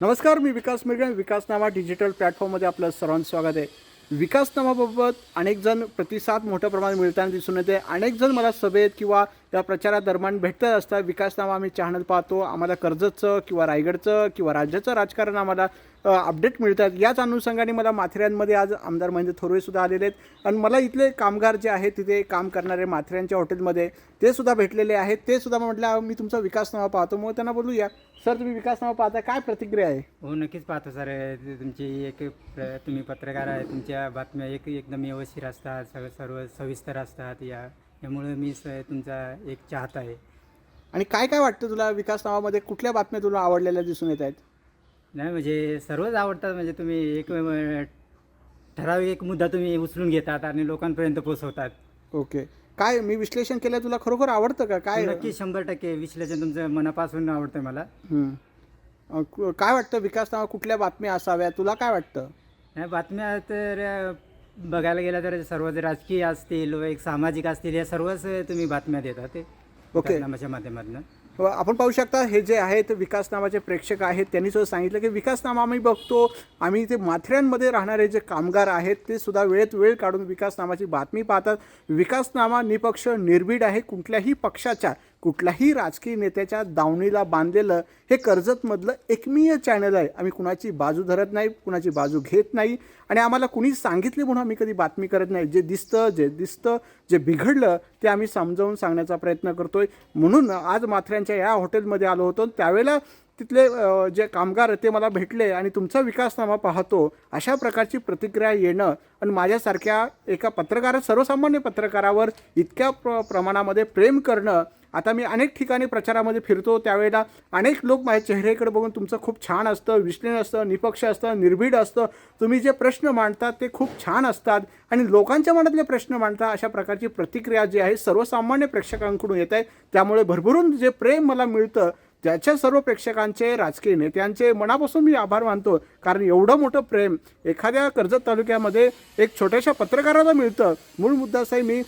नमस्कार मी विकास मिरगण विकासनामा डिजिटल प्लॅटफॉर्ममध्ये आपलं सर्वांचं स्वागत आहे. विकासनामाबाबत अनेक जण प्रतिसाद मोठ्या प्रमाणात मिळताना दिसून येते. अनेक जण मला सभेत किंवा त्या प्रचारादरम्यान भेटत असतात विकासनामा आम्ही चॅनल पाहतो. आम्हाला कर्जतचं किंवा रायगडचं किंवा राज्याचं राजकारण आम्हाला अपडेट मिळतात. याच अनुषंगाने मला माथेऱ्यांमध्ये आज आमदार महेंद्र थोरवेसुद्धा आलेले आहेत. आणि मला इथले कामगार जे आहेत तिथे काम करणारे माथेऱ्यांच्या हॉटेलमध्ये ते सुद्धा भेटलेले आहेत. ते सुद्धा म्हटलं मी तुमचा विकासनामा पाहतो. मग त्यांना बोलूया सर तुम्ही विकासनामा पाहता. काय प्रतिक्रिया आहे? हो नक्कीच पाहतो सर. ते तुमची एक तुम्ही पत्रकार आहे. तुमच्या बातम्या एक एकदम व्यवस्थित असतात. सगळं सर्व सविस्तर असतात. या यामुळे मी स तुमचा एक चाहता आहे. आणि काय काय वाटतं तुला विकास नावामध्ये? कुठल्या बातम्या तुला आवडलेल्या दिसून येत आहेत? नाही म्हणजे सर्वच आवडतात. म्हणजे तुम्ही एक ठराविक एक मुद्दा तुम्ही उचलून घेतात आणि लोकांपर्यंत पोहोचवतात. ओके. काय मी विश्लेषण केलं तुला खरोखर आवडतं का? काय? नक्की शंभर टक्के विश्लेषण तुमचं मनापासून आवडतं मला. हम्म. अ, कु- काय वाटतं? विकास नावा कुठल्या बातम्या असाव्या तुला काय वाटतं? नाही बातम्या तर बघायला गेलं तर सर्व जे राजकीय असतील व एक सामाजिक असतील या सर्वच तुम्ही बातम्या देतात ते ओके. विकासनामाच्या माध्यमातून आपण पाहू शकता हे जे आहेत विकास नावाचे प्रेक्षक आहेत त्यांनी सुद्धा सांगितलं की विकास नामा आम्ही बघतो आम्ही ते माथऱ्यांमध्ये राहणारे जे कामगार आहेत ते सुद्धा वेळेत वेळ काढून विकास नामाची बातमी पाहतात विकास नामा निपक्ष निर्भीड आहे कुठल्याही पक्षाच्या कुठल्याही राजकीय नेत्याच्या दावणीला बांधलेलं हे कर्जतमधलं एकमेव चॅनल आहे. आम्ही कुणाची बाजू धरत नाही कुणाची बाजू घेत नाही आणि आम्हाला कुणी सांगितले म्हणून आम्ही कधी बातमी करत नाही. जे दिसतं जे दिसतं जे बिघडलं ते आम्ही समजावून सांगण्याचा प्रयत्न करतोय. म्हणून आज माथऱ्यांच्या या हॉटेलमध्ये आलो होतो त्यावेळेला तिथले जे कामगार ते मला भेटले आणि तुमचा विकासनामा पाहतो अशा प्रकारची प्रतिक्रिया येणं आणि माझ्यासारख्या एका पत्रकार सर्वसामान्य पत्रकारावर इतक्या प्र प्रमाणामध्ये प्रेम करणं आता मी अनेक ठिकाणी प्रचारामध्ये फिरतो त्यावेळेला अनेक लोक माझ्या चेहऱ्याकडे बघून तुमचं खूप छान असतं विश्लेषण असतं निपक्ष असतं निर्भीड असतं तुम्ही जे प्रश्न मांडतात ते खूप छान असतात आणि लोकांच्या मनातले प्रश्न मांडता अशा प्रकारची प्रतिक्रिया जी आहे सर्वसामान्य प्रेक्षकांकडून येत आहे त्यामुळे भरभरून जे प्रेम मला मिळतं त्याच्या सर्व प्रेक्षकांचे राजकीय नेत्यांचे मनापासून मी आभार मानतो. कारण एवढं मोठं प्रेम एखाद्या कर्जत तालुक्यामध्ये एक छोट्याशा पत्रकाराला मिळतं. मूळ मुद्दा मी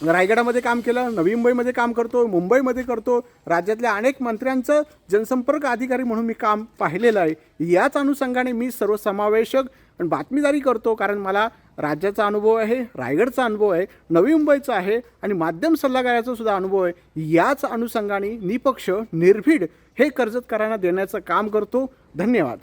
म्हणजे रायगडामध्ये काम केलं नवी मुंबईमध्ये काम करतो मुंबईमध्ये करतो. राज्यातल्या अनेक मंत्र्यांचं जनसंपर्क अधिकारी म्हणून मी काम पाहिलेलं आहे. याच अनुषंगाने मी सर्वसमावेशक आणि बातमीदारी करतो कारण मला राज्याचा अनुभव आहे रायगडचा अनुभव आहे नवी मुंबईचा आहे आणि माध्यम सल्लागाराचा सुद्धा अनुभव आहे. याच अनुषंगाने निपक्ष निर्भीड हे कर्जतकरांना देण्याचं काम करतो. धन्यवाद.